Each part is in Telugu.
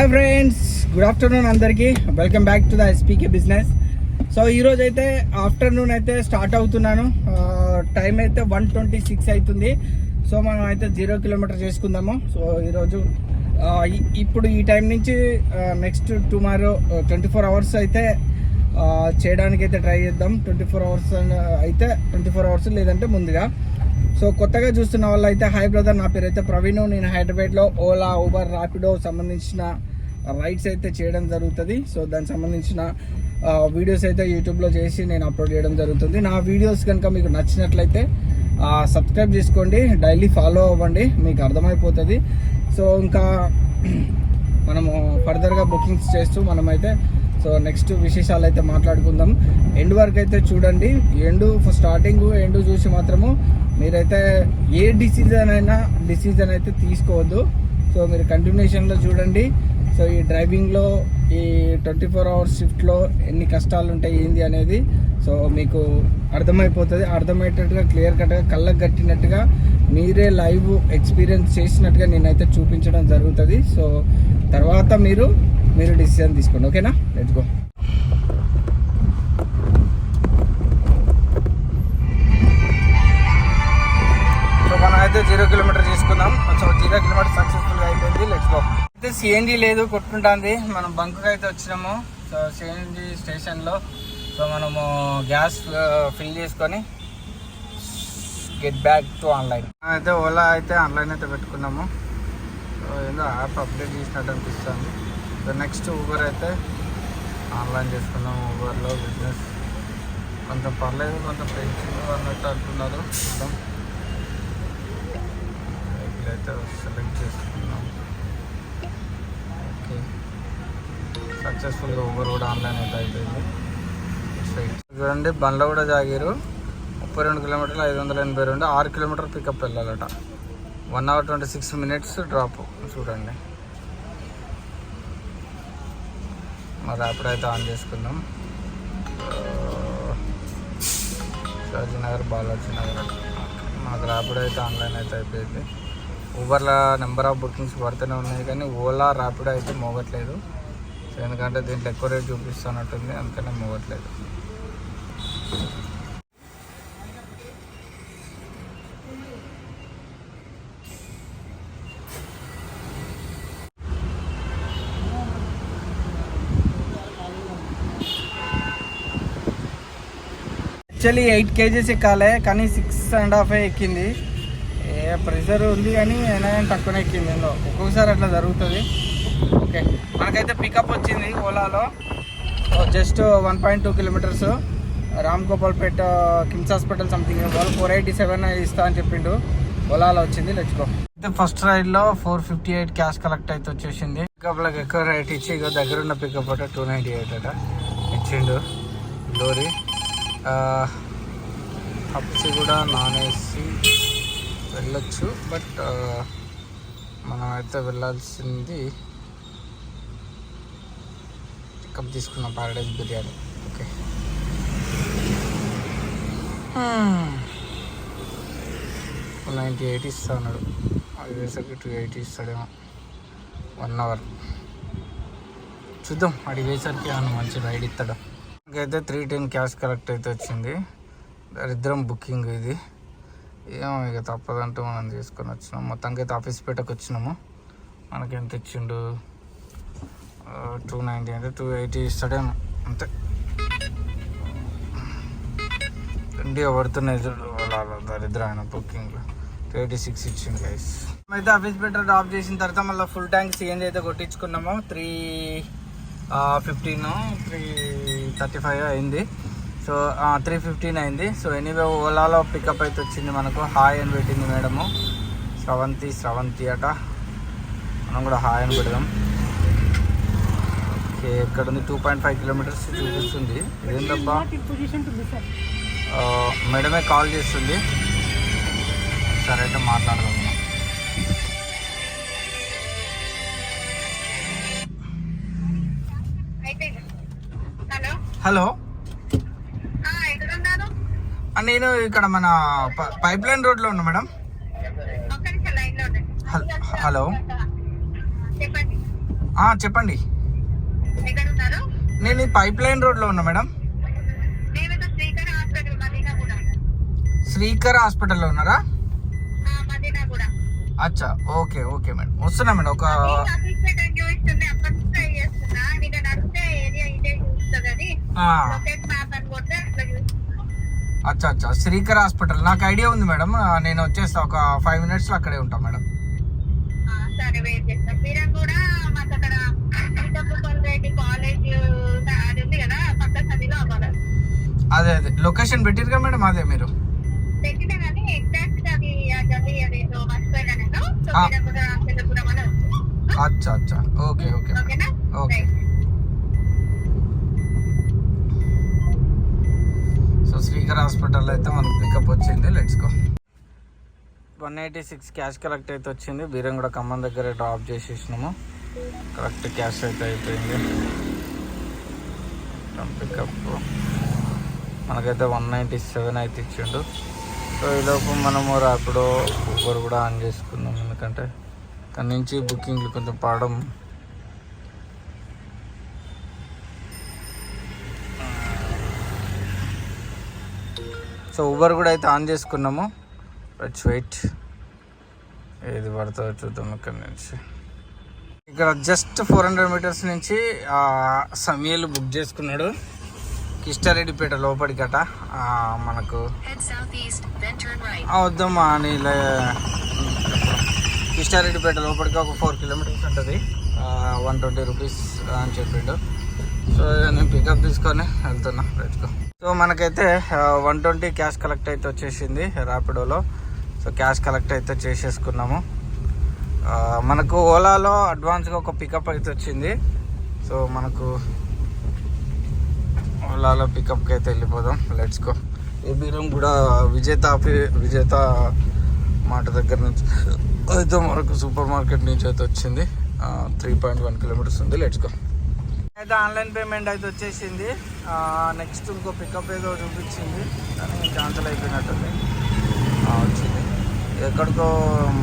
హాయ్ ఫ్రెండ్స్ గుడ్ ఆఫ్టర్నూన్ అందరికీ. Welcome back to the SPK business so ఈరోజు అయితే ఆఫ్టర్నూన్ అయితే స్టార్ట్ అవుతున్నాను. టైం అయితే వన్ ట్వంటీ సిక్స్ అవుతుంది సో మనం అయితే జీరో కిలోమీటర్ చేసుకుందాము. సో ఈరోజు ఇప్పుడు ఈ టైం నుంచి next tomorrow twenty four hours అయితే చేయడానికి అయితే ట్రై చేద్దాం. ట్వంటీ ఫోర్ అవర్స్ అయితే ట్వంటీ ఫోర్ అవర్స్ లేదంటే ముందుగా. సో కొత్తగా చూస్తున్న వాళ్ళు అయితే హాయ్ బ్రదర్ నా పేరు అయితే ప్రవీణ్. నేను హైదరాబాద్లో ఓలా ఊబర్ ర్యాపిడో సంబంధించిన రైడ్స్ అయితే చేయడం జరుగుతుంది. సో దానికి సంబంధించిన వీడియోస్ అయితే యూట్యూబ్లో చేసి నేను అప్లోడ్ చేయడం జరుగుతుంది. నా వీడియోస్ కనుక మీకు నచ్చినట్లయితే సబ్స్క్రైబ్ చేసుకోండి. డైలీ ఫాలో అవ్వండి. మీకు అర్థమైపోతుంది. సో ఇంకా మనము ఫర్దర్గా బుకింగ్స్ చేస్తూ మనమైతే సో నెక్స్ట్ విశేషాలు అయితే మాట్లాడుకుందాం. ఎండ్ వరకు అయితే చూడండి. ఎండు స్టార్టింగ్ ఎండు చూసి మాత్రము మీరైతే ఏ డిసిజన్ అయినా డిసిజన్ అయితే తీసుకోవద్దు. సో మీరు కంటిన్యూషన్లో చూడండి. సో ఈ డ్రైవింగ్లో ఈ ట్వంటీ ఫోర్ అవర్స్ షిఫ్ట్లో ఎన్ని కష్టాలు ఉంటాయి ఏంది అనేది సో మీకు అర్థమైపోతుంది. అర్థమయ్యేటట్టుగా క్లియర్ కట్గా కళ్ళకు కట్టినట్టుగా మీరే లైవ్ ఎక్స్పీరియన్స్ చేసినట్టుగా నేనైతే చూపించడం జరుగుతుంది. సో తర్వాత మీరు మీరు డిసిజన్ తీసుకోండి. ఓకేనా? Let's go. కిలోమీటర్ తీసుకుందాం. సో జీరో కిలోమీటర్ సక్సెస్ఫుల్గా అయిపోయింది. లెట్స్ గో అయితే సిఎన్జి లేదు కొట్టుకుంటుంది. మనం బంకుకి అయితే వచ్చినాము. సో సిఎన్జి స్టేషన్లో సో మనము గ్యాస్ ఫిల్ చేసుకొని గెట్ బ్యాక్ టు ఆన్లైన్ అయితే ఓలా అయితే ఆన్లైన్ అయితే పెట్టుకున్నాము. సో ఏదో యాప్ అప్డేట్ చేసినట్టు అనిపిస్తుంది. సో నెక్స్ట్ ఊబర్ అయితే ఆన్లైన్ చేసుకున్నాము. ఊబర్లో బిజినెస్ కొంచెం పర్లేదు కొంచెం పెంచింది అన్నట్టు అంటున్నారు. మొత్తం అయితే సెలెక్ట్ చేసుకున్నాం. ఓకే సక్సెస్ఫుల్గా ఊబర్ కూడా ఆన్లైన్ అయితే అయిపోయింది. చూడండి బండ్లో కూడా జాగారు. ముప్పై రెండు కిలోమీటర్లు ఐదు వందల ఎనభై రెండు ఆరు kilometre pickup వెళ్ళాలట. One hour twenty six minutes drop చూడండి. మరి అప్పుడైతే ఆన్ చేసుకుందాం. Uh, షాజీ నగర్ బాలాజీ నగర్ మనకు అయితే ఆన్లైన్ అయితే అయిపోయింది. ఊబర్లో నెంబర్ ఆఫ్ బుకింగ్స్ పడుతూనే ఉన్నాయి కానీ ఓలా ర్యాపిడో అయితే మోగట్లేదు. సో ఎందుకంటే దీంట్లో ఎక్కువ రేట్ చూపిస్తున్నట్టుంది అందుకనే మోగట్లేదు. యాక్చువల్లీ ఎయిట్ కేజీస్ ఎక్కాలి కానీ సిక్స్ అండ్ హాఫ్ ఎక్కింది. ప్రెషర్ ఉంది కానీ అయినా కానీ తక్కువనే ఎక్కింది ఇందులో ఒక్కొక్కసారి అట్లా జరుగుతుంది. ఓకే. మనకైతే పికప్ వచ్చింది ఓలాలో. Just one point two kilometres Ramgopalpet KIMS hospital something వాళ్ళు ఫోర్ ఎయిటీ సెవెన్ ఇస్తా అని చెప్పిండు. ఓలాలో వచ్చింది. లెచ్చుకో అయితే first రైడ్లో four fifty eight cash collect అయితే వచ్చేసింది. పికప్లకు ఎక్కువ రేట్ ఇచ్చి ఇక దగ్గర ఉన్న పికప్ అట టూ నైంటీ ఎయిట్ అట ఇచ్చిండు. లోరీ. పప్స్ కూడా నాన్ ఏసీ వెళ్ళొచ్చు బట్ మనం అయితే వెళ్ళాల్సింది పికప్ తీసుకున్న Paradise biryani okay. Ninety eight ఇస్తా అన్నాడు. అది వేసరికి టూ ఎయిటీ ఇస్తాడేమో. One hour. చూద్దాం అది వేసరికి ఏమన్నా మంచి రైడ్ ఇస్తాడు. అయితే త్రీ టెన్ క్యాష్ కలెక్ట్ అయితే వచ్చింది. దరిద్రం బుకింగ్ ఇది. ఏమో ఇక తప్పదంటూ మనం తీసుకొని వచ్చినాం. మొత్తానికి అయితే ఆఫీస్ పేటకు వచ్చినాము. మనకి ఎంత ఇచ్చిండు? టూ నైంటీ అంటే టూ ఎయిటీ ఇస్తాడేమో అంతే. ఇండియా పడుతున్నాయి చూడు వాళ్ళ వాళ్ళ ఆయన బుకింగ్లో టూ ఎయిటీ సిక్స్ ఇచ్చింది గైస్ అయితే ఆఫీస్ పేట డ్రాప్ చేసిన తర్వాత మళ్ళీ ఫుల్ ట్యాంక్ సిఎన్జీ అయితే కొట్టించుకున్నాము. Three fifteen three thirty five అయింది. సో త్రీ ఫిఫ్టీన్ అయింది సో ఎనీవే ఓలాలో పికప్ అయితే వచ్చింది మనకు. హాయ్ అని పెట్టింది మేడము. స్రవంతి స్రవంతి అట. మనం కూడా హాయ్ అని పెడదాం. ఓకే ఇక్కడ ఉంది టూ పాయింట్ ఫైవ్ కిలోమీటర్స్ చూపిస్తుంది. ఇదేంటబ్బా మేడమే కాల్ చేస్తుంది. సరే అయితే మాట్లాడదాం. హలో హలో ఆ, ఎక్కడున్నారు ఆ, నేను ఇక్కడ మన ప- పైప్ లైన్ రోడ్లో ఉన్నా మేడం. హలో చెప్పండి చెప్పండి. నేను పైప్ లైన్ రోడ్లో ఉన్నా మేడం. శ్రీకర్ హాస్పిటల్ కూడా శ్రీకర్ హాస్పిటల్లో ఉన్నారా? కూడా అచ్చా ఓకే ఓకే మేడం. వస్తున్నా మేడం ఒక అసిస్టెంట్ అచ్చా అచ్చా. శ్రీకర్ హాస్పిటల్. నాకు ఐడియా ఉంది మేడం. నేను వచ్చేస్తా. ఒక ఫైవ్ మినిట్స్లో అక్కడే ఉంటాను మేడం. సరే వెయిట్ చేస్తాం. మీరం కూడా మాకు అక్కడ సీతమ్మపల్లి రెడ్డి కాలేజ్ అది ఉంది కదా పక్క సదిలో అవ్వాలి? అదే అదే. లొకేషన్ పెట్టిరుగా మేడం అదే మీరు? పెట్టినా కానీ ఎగ్జాక్ట్ అది మర్చిపోయినా నేను. వస్తుంది అచ్చా అచ్చా. Okay okay okay. Right hospital అయితే మనకు పికప్ వచ్చింది. Let's go one eighty six cash collect అయితే వచ్చింది. బీరం కూడా ఖమ్మం దగ్గర డ్రాప్ చేసేసినాము. కరెక్ట్ క్యాష్ అయితే అయిపోయింది. పికప్ మనకైతే వన్ నైంటీ సెవెన్ అయితే ఇచ్చిండు. సో ఈలోపు మనము ర్యాపిడో ఊబర్ కూడా ఆన్ చేసుకున్నాం ఎందుకంటే అక్కడి నుంచి బుకింగ్లు కొంచెం పడడం సో ఊబర్ కూడా అయితే ఆన్ చేసుకున్నాము. లెట్స్ వెయిట్ ఏది పడుతుందో చూద్దాం ఇక్కడ నుంచి. ఇక్కడ జస్ట్ ఫోర్ హండ్రెడ్ మీటర్స్ నుంచి సమీల్ బుక్ చేసుకున్నాడు. కిష్టారెడ్డిపేట లోపలికట. మనకు వద్దమ్మా అని కిష్టారెడ్డిపేట లోపలికి ఒక ఫోర్ కిలోమీటర్స్ ఉంటుంది. వన్ ట్వంటీ రూపీస్ అని చెప్పిండు. సో నేను పికప్ తీసుకొని వెళ్తున్నా. రైట్కో సో మనకైతే వన్ ట్వంటీ క్యాష్ కలెక్ట్ అయితే వచ్చేసింది ర్యాపిడోలో సో క్యాష్ కలెక్ట్ అయితే చేసేసుకున్నాము. మనకు ఓలాలో అడ్వాన్స్గా ఒక పికప్ అయితే వచ్చింది. సో మనకు ఓలాలో పికప్కి అయితే వెళ్ళిపోదాం. లెట్స్ గో ఏబీ రూమ్ కూడా విజేత ఆఫీ- విజేత మాట దగ్గర నుంచి అయితే మనకు సూపర్ మార్కెట్ నుంచి అయితే వచ్చింది. త్రీ పాయింట్ వన్ కిలోమీటర్స్ ఉంది. లెట్స్ గో అయితే ఆన్లైన్ పేమెంట్ అయితే వచ్చేసింది. నెక్స్ట్ ఇంకో పికప్ ఏదో చూపించింది. కానీ క్యాన్సిల్ అయిపోయినట్టుంది. వచ్చింది. ఎక్కడికో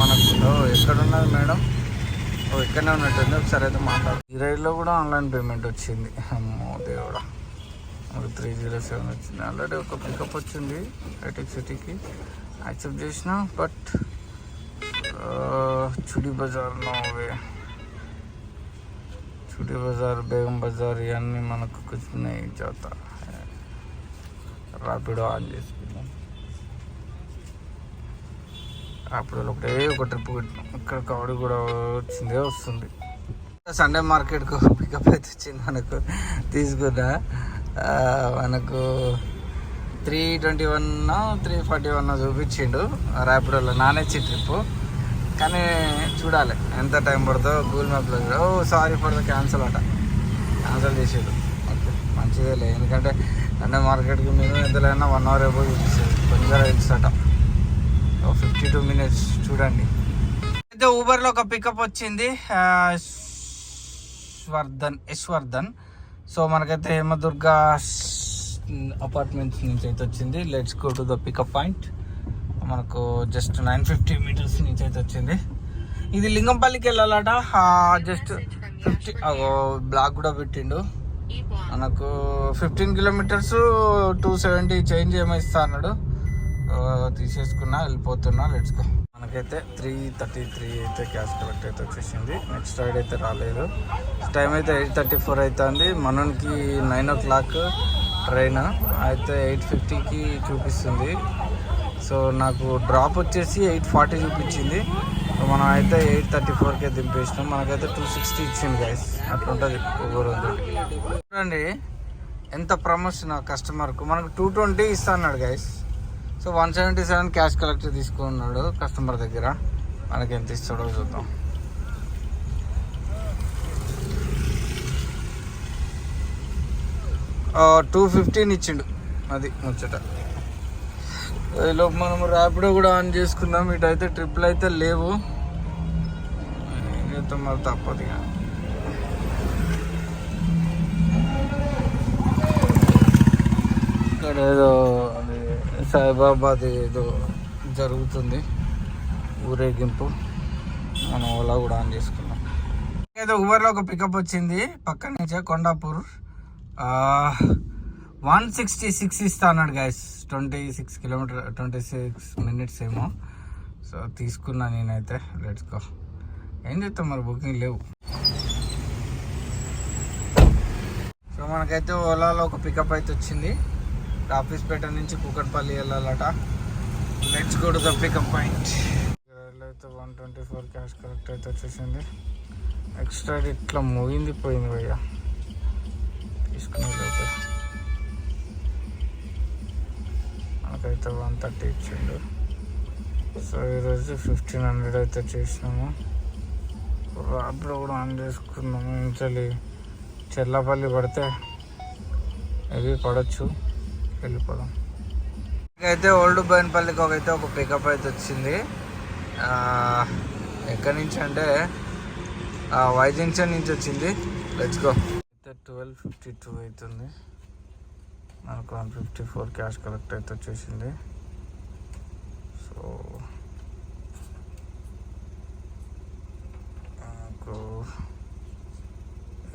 మనకు ఎక్కడున్నది మేడం? ఓ ఇక్కడనే ఉన్నట్టుంది. ఒకసారి అయితే మాట్లాడు. ఈ రైడ్లో కూడా ఆన్లైన్ పేమెంట్ వచ్చింది. అమ్మో దేవుడా. మనకు త్రీ జీరో సెవెన్ వచ్చింది. ఆల్రెడీ ఒక పికప్ వచ్చింది. హైటెక్ సిటీకి యాక్సెప్ట్ చేసిన but Chudi Bazaar no way. Chudi Bazaar Begum Bazaar ఇవన్నీ మనకు కూర్చున్నాయి చేత రాపిడో ఆన్ చేసుకున్నాం ర్యాపిడోలో ఒకటే ఒక ట్రిప్ కొట్టినాం. ఇక్కడ కబడి కూడా వచ్చిందే వస్తుంది. సండే మార్కెట్కు పికప్ అయితే వచ్చింది మనకు. తీసుకున్నా. మనకు three twenty one three forty one చూపించిండు. ర్యాపిడోలో నాన్ ట్రిప్పు కానీ చూడాలి. ఎంత టైం పడుతుందో గూగుల్ మ్యాప్లో చూడ. Oh sorry for the cancel అట. క్యాన్సల్ చేసేది ఓకే మంచిదే లే. ఎందుకంటే అంటే మార్కెట్కి మేము ఎంతలైనా వన్ అవర్ ఎబో చూపిస్తుంది. కొంచెం రైల్స్ అట. ఫిఫ్టీ టూ మినిట్స్ చూడండి. అయితే ఊబర్లో ఒక పికప్ వచ్చింది. వర్ధన్ యశ్వర్ధన్ యశ్వర్ధన్. సో మనకైతే హేమదుర్గ అపార్ట్మెంట్స్ నుంచి అయితే వచ్చింది. Let's go to the pickup point మనకు జస్ట్ నైన్ ఫిఫ్టీ మీటర్స్ నుంచి అయితే వచ్చింది. ఇది లింగంపల్లికి వెళ్ళాలట. జస్ట్ ఫిఫ్టీ బ్లాక్ కూడా పెట్టిండు. మనకు fifteen kilometers two seventy change ఏమో ఇస్తా అన్నాడు తీసేసుకున్నా వెళ్ళిపోతున్నా లెట్స్ మనకైతే త్రీ థర్టీ త్రీ అయితే క్యాష్ కలెక్ట్ అయితే వచ్చేసింది. నెక్స్ట్ రైడ్ అయితే రాలేదు. టైం అయితే ఎయిట్ థర్టీ ఫోర్ అవుతుంది మనకి నైన్ ఓ క్లాక్ ట్రైన్ అయితే ఎయిట్ ఫిఫ్టీకి చూపిస్తుంది. సో నాకు డ్రాప్ వచ్చేసి ఎయిట్ ఫార్టీ చూపించింది. మనం అయితే ఎయిట్ థర్టీ ఫోర్కే దింపేసినాం. మనకైతే టూ సిక్స్టీ ఇచ్చింది గైస్ అట్లుంటుంది ఒక్కొక్కరు చూడండి ఎంత ప్రమోషన్ ఆ కస్టమర్కు మనకు టూ ట్వంటీ ఇస్తా అన్నాడు guys so one seventy seven cash collector తీసుకున్నాడు కస్టమర్ దగ్గర. మనకి ఎంత ఇస్తాడో చూద్దాం. టూ ఫిఫ్టీన్ ఇచ్చిండు. అది ముచ్చట. ఈలోపు మనం ర్యాపిడో కూడా ఆన్ చేసుకుందాం. ఇటు అయితే ట్రిప్లు అయితే లేవు. చేస్తాం మరి తప్పదు ఇక ఇక్కడ ఏదో అది సాయిబాబాది ఏదో జరుగుతుంది. ఊరేగింపు. మనం ఓలా కూడా ఆన్ చేసుకున్నాం ఏదో ఊబర్లో ఒక పికప్ వచ్చింది. పక్క నుంచే కొండాపూర్. వన్ సిక్స్టీ సిక్స్ ఇస్తా అన్నాడు guys twenty six kilometer twenty six minutes ఏమో. సో తీసుకున్నా నేనైతే. లెట్స్ గో ఏం చేస్తాం మరి? బుకింగ్ లేవు. సో మనకైతే ఓలాలో ఒక పికప్ అయితే వచ్చింది. ఆఫీస్పేట నుంచి Kukatpally వెళ్ళాలట. Let's go to the pickup point అయితే one twenty four cash correct అయితే వచ్చేసింది. ఎక్స్ట్రా ఇట్లా మోగింది పోయింది భయ్య. తీసుకున్నట్లయితే మనకైతే వన్ థర్టీ ఇచ్చిండు. సో ఈరోజు ఫిఫ్టీన్ హండ్రెడ్ అయితే చేసినాము. అప్పుడు కూడా ఆన్ చేసుకున్నాము. ఇంచలి చెల్లపల్లి పడితే ఇవి పడవచ్చు వెళ్ళిపోదాం. అయితే ఓల్డ్ బోయినపల్లికి ఒకైతే ఒక పికప్ అయితే వచ్చింది. ఎక్కడి నుంచి అంటే వై జంక్షన్ నుంచి వచ్చింది. లెట్స్ గో అయితే ట్వెల్వ్ ఫిఫ్టీ టూ అవుతుంది. మనకు one fifty four cash collect అయితే వచ్చేసింది సో మనకు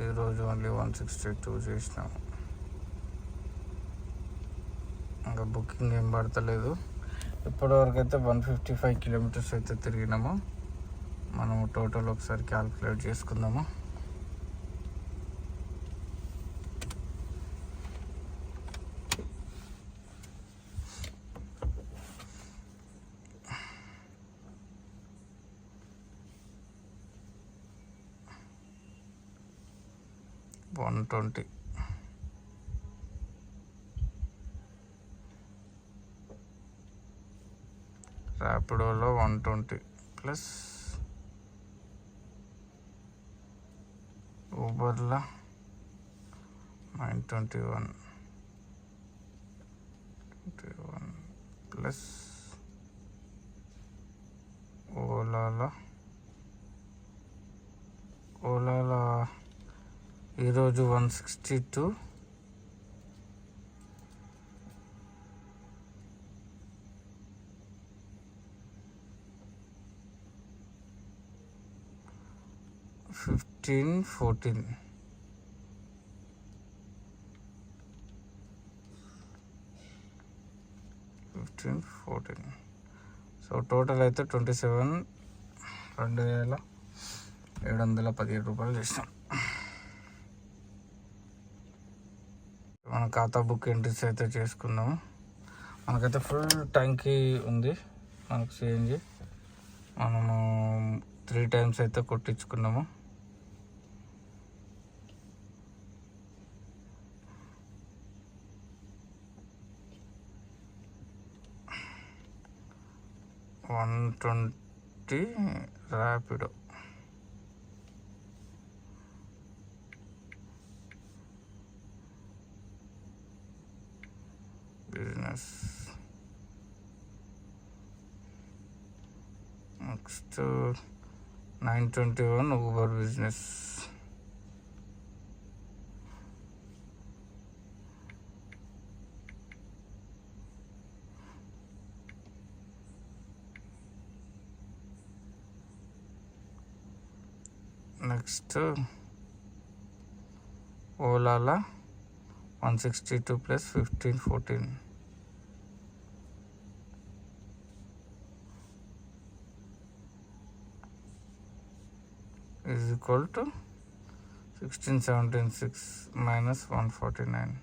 ఈరోజు ఓన్లీ వన్ సిక్స్టీ టూ చేసినాము ఇంకా బుకింగ్ ఏం పడతలేదు. ఇప్పటివరకు అయితే వన్ ఫిఫ్టీ ఫైవ్ కిలోమీటర్స్ అయితే తిరిగినాము. మనము టోటల్ ఒకసారి క్యాల్కులేట్ చేసుకుందాము. One twenty. ర్యాపిడోలో one twenty plus ఊబర్లో nine twenty one. Twenty one plus ఓలాలో ఓలాలో ఈరోజు one sixty two. Fifteen fourteen. Fifteen fourteen. So total అయితే ట్వంటీ సెవెన్ రెండు వేల ఏడు వందల పదిహేడు రూపాయలు చేసినాం. మన ఖాతా బుక్ ఎంట్రీస్ అయితే చేసుకున్నాము మనకైతే ఫుల్ ట్యాంకీ ఉంది. మనకు సిఎన్జి మనము త్రీ టైమ్స్ అయితే కొట్టించుకున్నాము. One twenty Rapido business. Next, uh, 921 Uber business. next uh, Olala 162 plus 1514 is equal to sixteen seventeen six minus one forty nine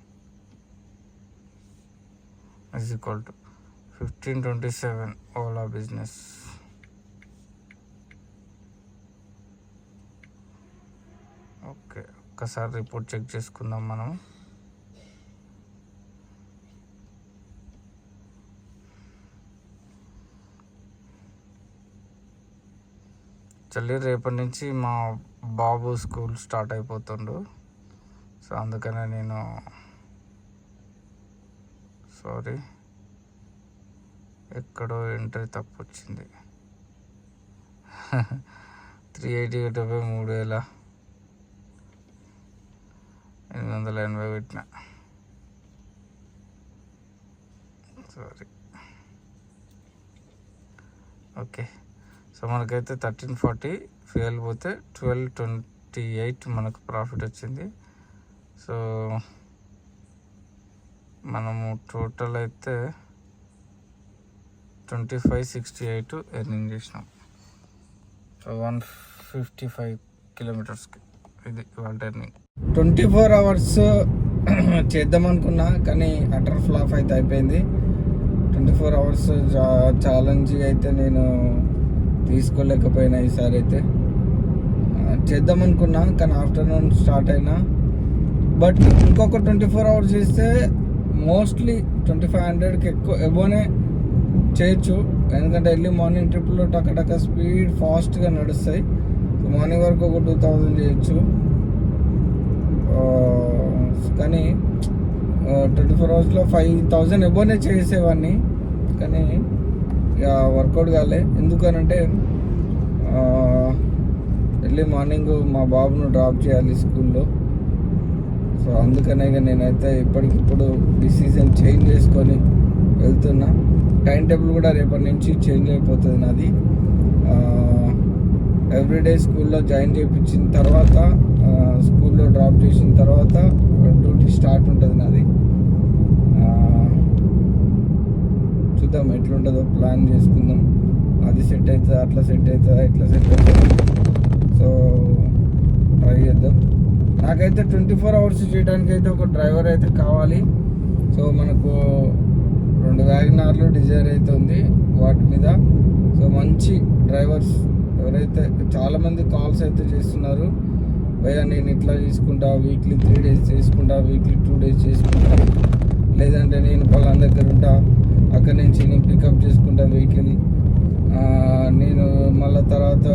is equal to fifteen twenty seven Ola business okay ఒక్కసారి రిపోర్ట్ చెక్ చేసుకుందాం మనం చల్లి రేపటి నుంచి మా బాబు స్కూల్ స్టార్ట్ అయిపోతుండు. సో అందుకనే నేను సారీ ఎక్కడో ఎంట్రీ తప్పు వచ్చింది త్రీ ఎయిటీ డెబ్బై మూడు వేల ఎనిమిది వందల ఎనభై పెట్టిన. సారీ ఓకే సో మనకైతే థర్టీన్ ఫార్టీ ఫ్యూయల్ పోతే ట్వెల్వ్ ట్వంటీ ఎయిట్ మనకు ప్రాఫిట్ వచ్చింది. సో మనము టోటల్ అయితే twenty five sixty eight earning చేసినాం. సో వన్ ఫిఫ్టీ ఫైవ్ కిలోమీటర్స్కి ఇది వాళ్ళ ఎర్నింగ్. ట్వంటీ ఫోర్ అవర్స్ చేద్దాం అనుకున్నా కానీ అటర్ ఫ్లాప్ అయితే అయిపోయింది. ట్వంటీ ఫోర్ అవర్స్ ఛాలెంజ్ అయితే నేను తీసుకోలేకపోయినా ఈసారి అయితే. ఆ, చేద్దాం అనుకున్నా కానీ ఆఫ్టర్నూన్ స్టార్ట్ అయినా. బట్ ఇంకొక ట్వంటీ ఫోర్ అవర్స్ చేస్తే మోస్ట్లీ ట్వంటీ ఫైవ్ హండ్రెడ్కి ఎక్కువ ఎబోనే చేయొచ్చు. ఎందుకంటే ఎర్లీ మార్నింగ్ ట్రిప్లో టకటక స్పీడ్ ఫాస్ట్గా నడుస్తాయి. మార్నింగ్ వరకు ఒక టూ థౌజండ్ చేయొచ్చు. కానీ ట్వంటీ ఫోర్ అవర్స్లో ఫైవ్ థౌజండ్ ఎబోనే చేసేవాడిని. కానీ వర్కౌట్ కాలే. ఎందుకనంటే ఎర్లీ మార్నింగ్ మా బాబును డ్రాప్ చేయాలి స్కూల్లో. సో అందుకనే ఇక నేనైతే ఇప్పటికిప్పుడు డిసిజన్ చేంజ్ చేసుకొని వెళ్తున్నా. టైం టేబుల్ కూడా రేపటి నుంచి చేంజ్ అయిపోతుంది నాది. ఎవ్రీడే స్కూల్లో జాయిన్ చేయించిన తర్వాత స్కూల్లో డ్రాప్ చేసిన తర్వాత డ్యూటీ స్టార్ట్ ఉంటుంది నాది ఆ, చూద్దాం ఎట్లుంటుందో ప్లాన్ చేసుకుందాం. అది సెట్ అవుతుందా అట్లా సెట్ అవుతుందా ఇట్లా సెట్ అవుతుందా. సో ట్రై చేద్దాం. నాకైతే ట్వంటీ ఫోర్ అవర్స్ చేయడానికి అయితే ఒక డ్రైవర్ అయితే కావాలి. సో మనకు రెండు వ్యాగనార్లు డిజైర్ అయితే ఉంది వాటి మీద. సో మంచి డ్రైవర్స్ ఎవరైతే చాలామంది కాల్స్ అయితే చేస్తున్నారు. భయ్యా నేను ఇట్లా చేసుకుంటా వీక్లీ త్రీ డేస్ చేసుకుంటా వీక్లీ టూ డేస్ చేసుకుంటా. లేదంటే నేను పలానా దగ్గర ఉంటా అక్కడి నుంచి నేను పికప్ చేసుకుంటా వెహికల్ నేను మళ్ళీ తర్వాత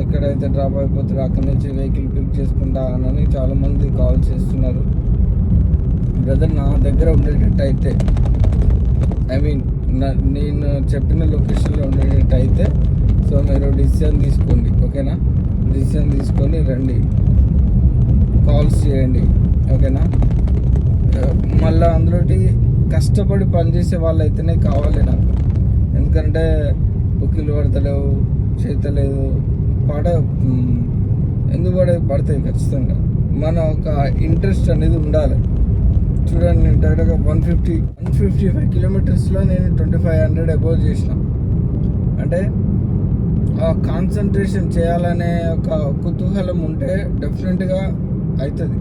ఎక్కడైతే డ్రాప్ అయిపోతారో అక్కడి నుంచి వెహికల్ పిక్ చేసుకుంటా అని చాలామంది కాల్ చేస్తున్నారు. బ్రదర్ నా దగ్గర ఉండేటట్టు అయితే ఐ మీన్ నేను చెప్పిన లొకేషన్లో ఉండేటట్టు అయితే సో మీరు డిసిజన్ తీసుకోండి ఓకేనా? డిసిజన్ తీసుకొని రండి. కాల్స్ చేయండి ఓకేనా? మళ్ళీ అందులోటి కష్టపడి పనిచేసే వాళ్ళు అయితేనే కావాలి నాకు. ఎందుకంటే బుక్కిలు పడతలేవు చేతలేదు పడ ఎందుకు పడే పడతాయి ఖచ్చితంగా. మన ఒక ఇంట్రెస్ట్ అనేది ఉండాలి. చూడండి నేను డైరెక్ట్గా one fifty one fifty five కిలోమీటర్స్లో నేను ట్వంటీ ఫైవ్ హండ్రెడ్ అబోవ్ చేసిన. అంటే ఆ కాన్సన్ట్రేషన్ చేయాలనే ఒక కుతూహలం ఉంటే డెఫినెట్గా అవుతుంది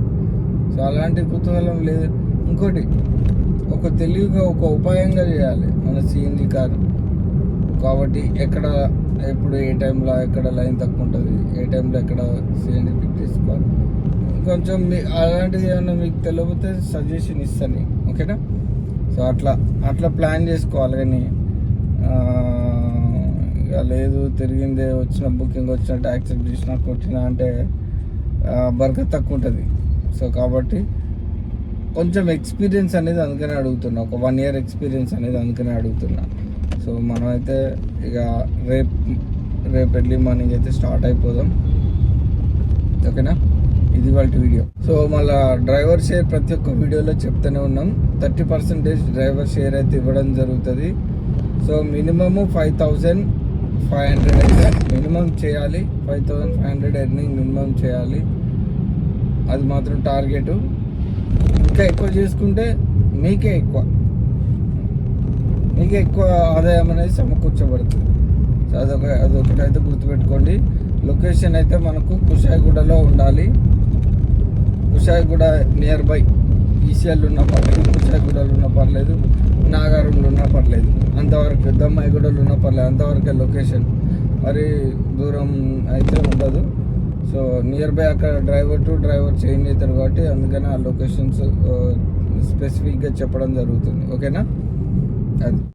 సో అలాంటి కుతూహలం లేదు. ఇంకోటి ఒక తెలివిగా ఒక ఉపాయంగా చేయాలి. మన సిఎన్జి కారు కాబట్టి ఎక్కడ ఎప్పుడు ఏ టైంలో ఎక్కడ లైన్ తక్కువ ఉంటుంది ఏ టైంలో ఎక్కడ సిఎన్జి పిక్ చేసుకోవాలి కొంచెం మీ అలాంటిది ఏమైనా మీకు తెలియకపోతే సజెషన్ ఇస్తాను. ఓకేనా? సో అట్లా అట్లా ప్లాన్ చేసుకోవాలి కానీ ఇక లేదు తిరిగిందే వచ్చిన బుకింగ్ వచ్చినట్టు యాక్సెప్ట్ చేసిన కొట్టిన అంటే బర్కత్ తక్కువ ఉంటుంది. సో కాబట్టి కొంచెం ఎక్స్పీరియన్స్ అనేది అందుకనే అడుగుతున్నా. ఒక వన్ ఇయర్ ఎక్స్పీరియన్స్ అనేది అందుకనే అడుగుతున్నా. సో మనమైతే ఇక రేపు రేపు ఎర్లీ మార్నింగ్ అయితే స్టార్ట్ అయిపోదాం. ఓకేనా? ఇది వాళ్ళ వీడియో సో మళ్ళా డ్రైవర్ షేర్ ప్రతి ఒక్క వీడియోలో చెప్తూనే ఉన్నాం. థర్టీ పర్సెంటేజ్ డ్రైవర్ షేర్ అయితే ఇవ్వడం జరుగుతుంది. So minimum five thousand five hundred అయితే మినిమం చేయాలి. Five thousand five hundred earning minimum చేయాలి. అది మాత్రం టార్గెట్ ఇంకా ఎక్కువ చేసుకుంటే మీకే ఎక్కువ. మీకే ఎక్కువ ఆదాయం అనేది సమకూర్చబడుతుంది. సో అదొక అదొకటి అయితే గుర్తుపెట్టుకోండి. లొకేషన్ అయితే మనకు కుషాయిగూడలో ఉండాలి. Kushaiguda near by. ఈసీఎల్ ఉన్న పర్లేదు కుషాయిగూడలో ఉన్న పర్లేదు నాగారంలో ఉన్న పర్లేదు. అంతవరకు దమ్మాయిగూడలో ఉన్న పర్లేదు అంతవరకే లొకేషన్. మరి దూరం అయితే ఉండదు. సో నియర్ బై అక్కడ డ్రైవర్ టు డ్రైవర్ చేంజ్ అవుతారు కాబట్టి అందుకని ఆ లొకేషన్స్ స్పెసిఫిక్గా uh, చెప్పడం జరుగుతుంది. ఓకేనా అది.